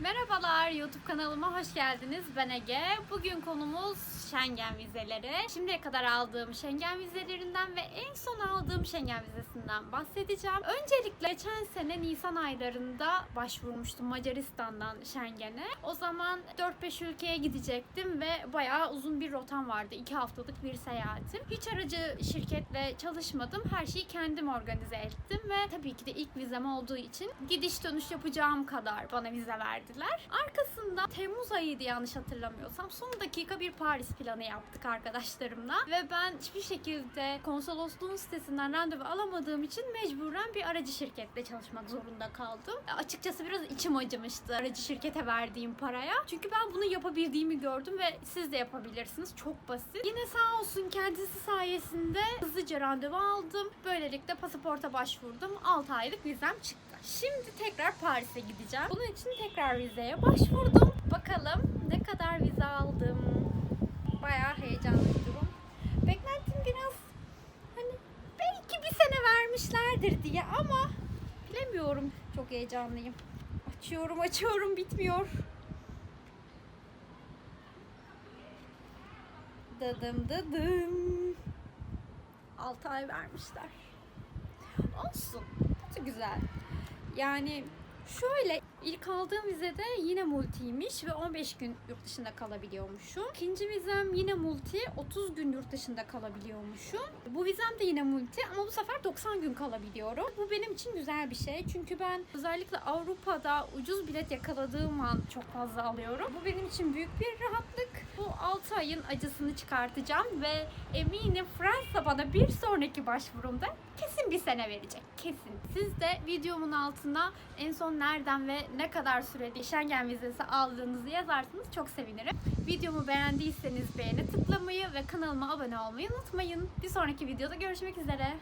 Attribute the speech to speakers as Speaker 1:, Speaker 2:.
Speaker 1: Merhabalar YouTube kanalıma hoş geldiniz. Ben Ege. Bugün konumuz Schengen vizeleri. Şimdiye kadar aldığım Schengen vizelerinden ve en son aldığım Schengen vizesinden bahsedeceğim. Öncelikle geçen sene Nisan aylarında başvurmuştum Macaristan'dan Schengen'e. O zaman 4-5 ülkeye gidecektim ve bayağı uzun bir rotam vardı. 2 haftalık bir seyahatim. Hiç aracı şirketle çalışmadım. Her şeyi kendim organize ettim ve tabii ki de ilk vizem olduğu için gidiş dönüş yapacağım kadar bana vize verdiler. Arkasında Temmuz ayıydı yanlış hatırlamıyorsam. Son dakika bir Paris planı yaptık arkadaşlarımla ve ben hiçbir şekilde konsolosluğun sitesinden randevu alamadığım için mecburen bir aracı şirketle çalışmak zorunda kaldım. Açıkçası biraz içim acımıştı aracı şirkete verdiğim paraya. Çünkü ben bunu yapabildiğimi gördüm ve siz de yapabilirsiniz. Çok basit. Yine sağ olsun kendisi sayesinde hızlıca randevu aldım. Böylelikle pasaporta başvurdum. 6 aylık vizem çıktı. Şimdi tekrar Paris'e gideceğim. Bunun için tekrar vizeye başvurdum. Bakalım ne kadar vize aldım. Bayağı heyecanlı bir durum. Beklentim biraz hani belki bir sene vermişlerdir diye ama bilemiyorum. Çok heyecanlıyım. Açıyorum açıyorum bitmiyor. Dadım dadım. 6 ay vermişler. Olsun. Kötü güzel. Yani şöyle ilk aldığım vizede yine multiymiş ve 15 gün yurt dışında kalabiliyormuşum. İkinci vizem yine multi 30 gün yurt dışında kalabiliyormuşum. Bu vizem de yine multi ama bu sefer 90 gün kalabiliyorum. Bu benim için güzel bir şey. Çünkü ben özellikle Avrupa'da ucuz bilet yakaladığım an çok fazla alıyorum. Bu benim için büyük bir rahatlık. Bu 6 ayın acısını çıkartacağım ve eminim Fransa bana bir sonraki başvurumda kesin bir sene verecek. Kesin. Siz de videomun altına en son nereden ve ne kadar süreli Schengen vizesi aldığınızı yazarsanız çok sevinirim. Videomu beğendiyseniz beğeni tıklamayı ve kanalıma abone olmayı unutmayın. Bir sonraki videoda görüşmek üzere.